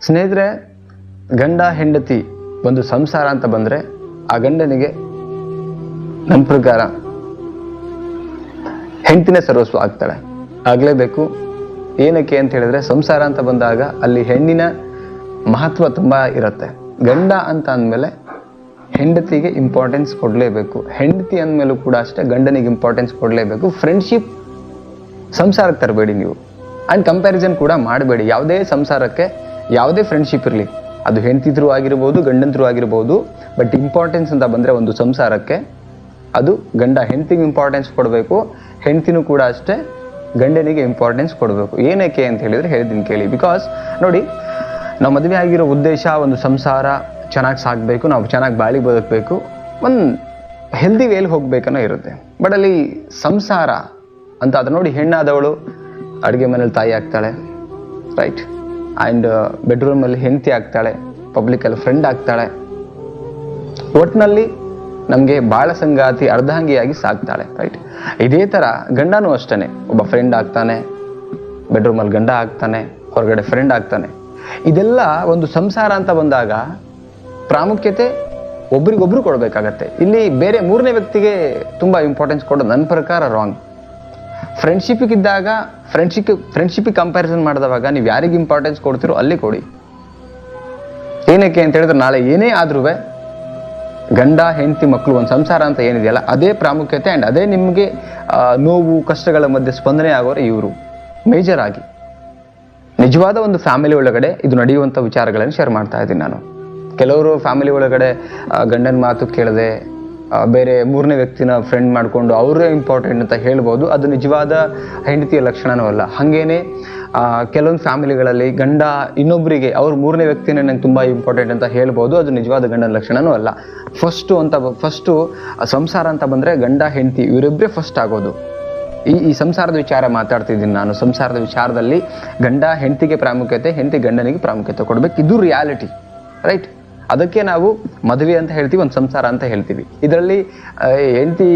ಸ್ನೇಹಿತರೆ, ಗಂಡ ಹೆಂಡತಿ ಒಂದು ಸಂಸಾರ ಅಂತ ಬಂದರೆ ಆ ಗಂಡನಿಗೆ ನನ್ನ ಪ್ರಕಾರ ಹೆಂಡತಿನೇ ಸರ್ವಸ್ವ ಆಗ್ತಾಳೆ. ಆಗಲೇಬೇಕು. ಏನಕ್ಕೆ ಅಂತ ಹೇಳಿದ್ರೆ, ಸಂಸಾರ ಅಂತ ಬಂದಾಗ ಅಲ್ಲಿ ಹೆಣ್ಣಿನ ಮಹತ್ವ ತುಂಬ ಇರುತ್ತೆ. ಗಂಡ ಅಂತ ಅಂದಮೇಲೆ ಹೆಂಡತಿಗೆ ಇಂಪಾರ್ಟೆನ್ಸ್ ಕೊಡಲೇಬೇಕು. ಹೆಂಡತಿ ಅಂದಮೇಲೂ ಕೂಡ ಅಷ್ಟೇ ಗಂಡನಿಗೆ ಇಂಪಾರ್ಟೆನ್ಸ್ ಕೊಡಲೇಬೇಕು. ಫ್ರೆಂಡ್ಶಿಪ್ ಸಂಸಾರಕ್ಕೆ ತರಬೇಡಿ ನೀವು. ಆ್ಯಂಡ್ ಕಂಪ್ಯಾರಿಸನ್ ಕೂಡ ಮಾಡಬೇಡಿ. ಯಾವುದೇ ಸಂಸಾರಕ್ಕೆ ಯಾವುದೇ ಫ್ರೆಂಡ್ಶಿಪ್ ಇರಲಿ. ಅದು ಹೆಂಡತಿ ಥ್ರೂ ಆಗಿರ್ಬೋದು ಗಂಡನ ಥ್ರೂ ಆಗಿರ್ಬೋದು ಬಟ್ ಇಂಪಾರ್ಟೆನ್ಸ್ ಅಂತ ಬಂದರೆ ಒಂದು ಸಂಸಾರಕ್ಕೆ ಅದು ಗಂಡ ಹೆಂಡತಿಗೆ ಇಂಪಾರ್ಟೆನ್ಸ್ ಕೊಡಬೇಕು, ಹೆಂಡತಿನೂ ಕೂಡ ಅಷ್ಟೇ ಗಂಡನಿಗೆ ಇಂಪಾರ್ಟೆನ್ಸ್ ಕೊಡಬೇಕು. ಏನಕ್ಕೆ ಅಂತ ಹೇಳಿದರೆ ಹೇಳ್ತೀನಿ ಕೇಳಿ. ಬಿಕಾಸ್ ನೋಡಿ, ನಾವು ಮದುವೆ ಆಗಿರೋ ಉದ್ದೇಶ ಒಂದು ಸಂಸಾರ ಚೆನ್ನಾಗಿ ಸಾಕಬೇಕು, ನಾವು ಚೆನ್ನಾಗಿ ಬಾಳಿ ಬದುಕಬೇಕು, ಒಂದು ಹೆಲ್ದಿ ವೇಲಿ ಹೋಗಬೇಕನ್ನೋ ಇರುತ್ತೆ. ಬಟ್ ಅಲ್ಲಿ ಸಂಸಾರ ಅಂತ ಅದು ನೋಡಿ, ಹೆಣ್ಣಾದವಳು ಅಡುಗೆ ಮನೇಲಿ ತಾಯಿ ಆಗ್ತಾಳೆ ರೈಟ್ ಆ್ಯಂಡ್ ಬೆಡ್ರೂಮಲ್ಲಿ ಹೆಂಡತಿ ಆಗ್ತಾಳೆ ಪಬ್ಲಿಕಲ್ಲಿ ಫ್ರೆಂಡ್ ಆಗ್ತಾಳೆ. ಒಟ್ಟಿನಲ್ಲಿ ನಮಗೆ ಬಾಳ ಸಂಗಾತಿ ಅರ್ಧಾಂಗಿಯಾಗಿ ಸಾಕ್ತಾಳೆ ರೈಟ್ ಇದೇ ಥರ ಗಂಡನೂ ಅಷ್ಟೇ ಒಬ್ಬ ಫ್ರೆಂಡ್ ಆಗ್ತಾನೆ ಬೆಡ್ರೂಮಲ್ಲಿ ಗಂಡ ಆಗ್ತಾನೆ, ಹೊರಗಡೆ ಫ್ರೆಂಡ್ ಆಗ್ತಾನೆ. ಇದೆಲ್ಲ ಒಂದು ಸಂಸಾರ ಅಂತ ಬಂದಾಗ ಪ್ರಾಮುಖ್ಯತೆ ಒಬ್ರಿಗೊಬ್ರು ಕೊಡಬೇಕಾಗತ್ತೆ. ಇಲ್ಲಿ ಬೇರೆ ಮೂರನೇ ವ್ಯಕ್ತಿಗೆ ತುಂಬ ಇಂಪಾರ್ಟೆನ್ಸ್ ಕೊಡೋದು ನನ್ನ ಪ್ರಕಾರ ರಾಂಗ್ ಫ್ರೆಂಡ್ಶಿಪ್ಪಿಗಿದ್ದಾಗ ಫ್ರೆಂಡ್ಶಿಪ್ ಫ್ರೆಂಡ್ಶಿಪ್ಪಿಗೆ ಕಂಪ್ಯಾರಿಸನ್ ಮಾಡಿದವಾಗ ನೀವು ಯಾರಿಗೆ ಇಂಪಾರ್ಟೆನ್ಸ್ ಕೊಡ್ತೀರೋ ಅಲ್ಲಿ ಕೊಡಿ. ಏನಕ್ಕೆ ಅಂತ ಹೇಳಿದ್ರೆ ನಾಳೆ ಏನೇ ಆದ್ರೂ ಗಂಡ, ಹೆಂಡತಿ ಮಕ್ಕಳು ಒಂದು ಸಂಸಾರ ಅಂತ ಏನಿದೆಯಲ್ಲ, ಅದೇ ಪ್ರಾಮುಖ್ಯತೆ ಆ್ಯಂಡ್ ಅದೇ ನಿಮಗೆ ನೋವು, ಕಷ್ಟಗಳ ಮಧ್ಯೆ ಸ್ಪಂದನೆ ಆಗೋರು ಇವರು. ಮೇಜರ್ ಆಗಿ. ನಿಜವಾದ ಒಂದು ಫ್ಯಾಮಿಲಿ ಒಳಗಡೆ ಇದು ನಡೆಯುವಂಥ ವಿಚಾರಗಳನ್ನು ಶೇರ್ ಮಾಡ್ತಾ ಇದ್ದೀನಿ ನಾನು. ಕೆಲವರು ಫ್ಯಾಮಿಲಿ ಒಳಗಡೆ ಗಂಡನ ಮಾತು ಕೇಳದೆ ಬೇರೆ ಮೂರನೇ ವ್ಯಕ್ತಿನ ಫ್ರೆಂಡ್ ಮಾಡಿಕೊಂಡು ಅವರೇ ಇಂಪಾರ್ಟೆಂಟ್ ಅಂತ ಹೇಳ್ಬೋದು. ಅದು ನಿಜವಾದ ಹೆಂಡತಿಯ ಲಕ್ಷಣವೂ ಅಲ್ಲ. ಹಾಗೇನೆ ಕೆಲವೊಂದು ಫ್ಯಾಮಿಲಿಗಳಲ್ಲಿ ಗಂಡ ಇನ್ನೊಬ್ಬರಿಗೆ ಅವ್ರ ಮೂರನೇ ವ್ಯಕ್ತಿನೇ ನಂಗೆ ತುಂಬ ಇಂಪಾರ್ಟೆಂಟ್ ಅಂತ ಹೇಳ್ಬೋದು. ಅದು ನಿಜವಾದ ಗಂಡನ ಲಕ್ಷಣವೂ ಅಲ್ಲ. ಫಸ್ಟು ಅಂತ ಫಸ್ಟು ಸಂಸಾರ ಅಂತ ಬಂದರೆ ಗಂಡ, ಹೆಂಡತಿ ಇವರಿಬ್ಬರೇ ಫಸ್ಟ್ ಆಗೋದು. ಈ ಈ ಸಂಸಾರದ ವಿಚಾರ ಮಾತಾಡ್ತಿದ್ದೀನಿ ನಾನು. ಸಂಸಾರದ ವಿಚಾರದಲ್ಲಿ ಗಂಡ ಹೆಂಡತಿಗೆ ಪ್ರಾಮುಖ್ಯತೆ, ಹೆಂಡತಿ ಗಂಡನಿಗೆ ಪ್ರಾಮುಖ್ಯತೆ ಕೊಡಬೇಕು. ಇದು ರಿಯಾಲಿಟಿ ರೈಟ್ ಅದಕ್ಕೆ ನಾವು ಮದುವೆ ಅಂತ ಹೇಳ್ತೀವಿ, ಒಂದು ಸಂಸಾರ ಅಂತ ಹೇಳ್ತೀವಿ. ಇದರಲ್ಲಿ ಹೆಂಡತಿ,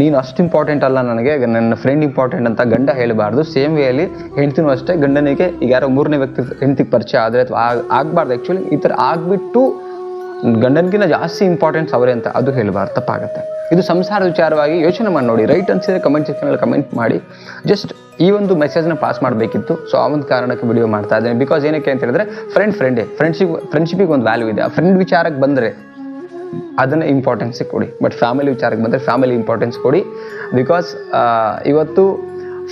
ನೀನು ಅಷ್ಟು ಇಂಪಾರ್ಟೆಂಟ್ ಅಲ್ಲ ನನಗೆ, ನನ್ನ ಫ್ರೆಂಡ್ ಇಂಪಾರ್ಟೆಂಟ್ ಅಂತ ಗಂಡ ಹೇಳಬಾರ್ದು. ಸೇಮ್ ವೇಯಲ್ಲಿ ಹೆಂಡ್ತಿನೂ ಅಷ್ಟೇ ಗಂಡನಿಗೆ ಈಗ ಯಾರೋ ಮೂರನೇ ವ್ಯಕ್ತಿ, ಹೆಂಡತಿಗೆ ಪರಿಚಯ ಆದರೆ ಅಥವಾ ಆಗಬಾರ್ದು. ಆ್ಯಕ್ಚುಲಿ ಈ ಥರ ಆಗಿಬಿಟ್ಟು ಗಂಡನಿಗಿಂತ ಜಾಸ್ತಿ ಇಂಪಾರ್ಟೆನ್ಸ್ ಅವರೇ ಅಂತ ಅದು ಹೇಳಬಾರ್ದು ತಪ್ಪಾಗುತ್ತೆ. ಇದು ಸಂಸಾರ ವಿಚಾರವಾಗಿ ಯೋಚನೆ ಮಾಡಿ ನೋಡಿ ರೈಟ್ ಅನ್ಸಿದ್ರೆ ಕಮೆಂಟ್ ಸೆಕ್ಷನಲ್ಲಿ ಕಮೆಂಟ್ ಮಾಡಿ. ಜಸ್ಟ್ ಈ ಒಂದು ಮೆಸೇಜ್ನ ಪಾಸ್ ಮಾಡಬೇಕಿತ್ತು. ಸೊ ಆ ಒಂದು ಕಾರಣಕ್ಕೆ ವಿಡಿಯೋ ಮಾಡ್ತಾ ಇದ್ದೇನೆ. ಬಿಕಾಸ್ ಏನಕ್ಕೆ ಅಂತ ಹೇಳಿದ್ರೆ ಫ್ರೆಂಡ್ ಫ್ರೆಂಡೇ ಫ್ರೆಂಡ್ಶಿಪ್ ಫ್ರೆಂಡ್ಶಿಪಿಗೆ ಒಂದು ವ್ಯಾಲ್ಯೂ ಇದೆ. ಆ ಫ್ರೆಂಡ್ ವಿಚಾರಕ್ಕೆ ಬಂದರೆ ಅದನ್ನು ಇಂಪಾರ್ಟೆನ್ಸ್ ಕೊಡಿ. ಬಟ್ ಫ್ಯಾಮಿಲಿ ವಿಚಾರಕ್ಕೆ ಬಂದರೆ ಫ್ಯಾಮಿಲಿ ಇಂಪಾರ್ಟೆನ್ಸ್ ಕೊಡಿ. ಬಿಕಾಸ್ ಇವತ್ತು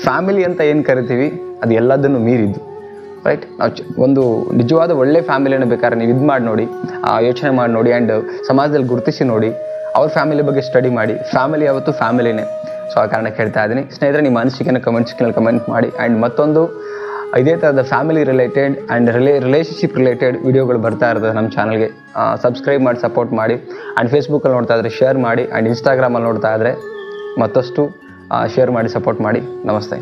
ಫ್ಯಾಮಿಲಿ ಅಂತ ಏನು ಕರಿತೀವಿ, ಅದು ಎಲ್ಲದನ್ನು ಮೀರಿದ್ದು. ರೈಟ್ ನಾವು ಒಂದು ನಿಜವಾದ ಒಳ್ಳೆ ಫ್ಯಾಮಿಲಿಯನ್ನು ಬೇಕಾದ್ರೆ ನೀವು ಇದು ಮಾಡಿ ನೋಡಿ ಯೋಚನೆ ಮಾಡಿ ನೋಡಿ ಆ್ಯಂಡ್ ಸಮಾಜದಲ್ಲಿ ಗುರುತಿಸಿ ನೋಡಿ, ಅವ್ರ ಫ್ಯಾಮಿಲಿ ಬಗ್ಗೆ ಸ್ಟಡಿ ಮಾಡಿ ಫ್ಯಾಮಿಲಿ ಯಾವತ್ತು ಫ್ಯಾಮಿಲಿನೇ ಸೊ ಆ ಕಾರಣಕ್ಕೆ ಹೇಳ್ತಾ ಇದ್ದೀನಿ. ಸ್ನೇಹಿತರೆ, ನಿಮ್ಮ ಅನಿಸಿಕೆನ ಕಮೆಂಟ್ ಸೆಕ್ಷನಲ್ಲಿ ಕಮೆಂಟ್ ಮಾಡಿ ಆ್ಯಂಡ್ ಮತ್ತೊಂದು ಇದೇ ಥರದ family related and relay relationship related ವೀಡಿಯೋಗಳು ಬರ್ತಾ ಇರ್ತದೆ ನಮ್ಮ ಚಾನಲ್ಗೆ ಸಬ್ಸ್ಕ್ರೈಬ್ ಮಾಡಿ ಸಪೋರ್ಟ್ ಮಾಡಿ ಆ್ಯಂಡ್ ಫೇಸ್ಬುಕ್ಕಲ್ಲಿ ನೋಡ್ತಾ ಇದ್ರೆ ಶೇರ್ ಮಾಡಿ ಆ್ಯಂಡ್ ಇನ್ಸ್ಟಾಗ್ರಾಮಲ್ಲಿ ನೋಡ್ತಾ ಇದ್ರೆ ಮತ್ತಷ್ಟು ಶೇರ್ ಮಾಡಿ ಸಪೋರ್ಟ್ ಮಾಡಿ. ನಮಸ್ತೆ.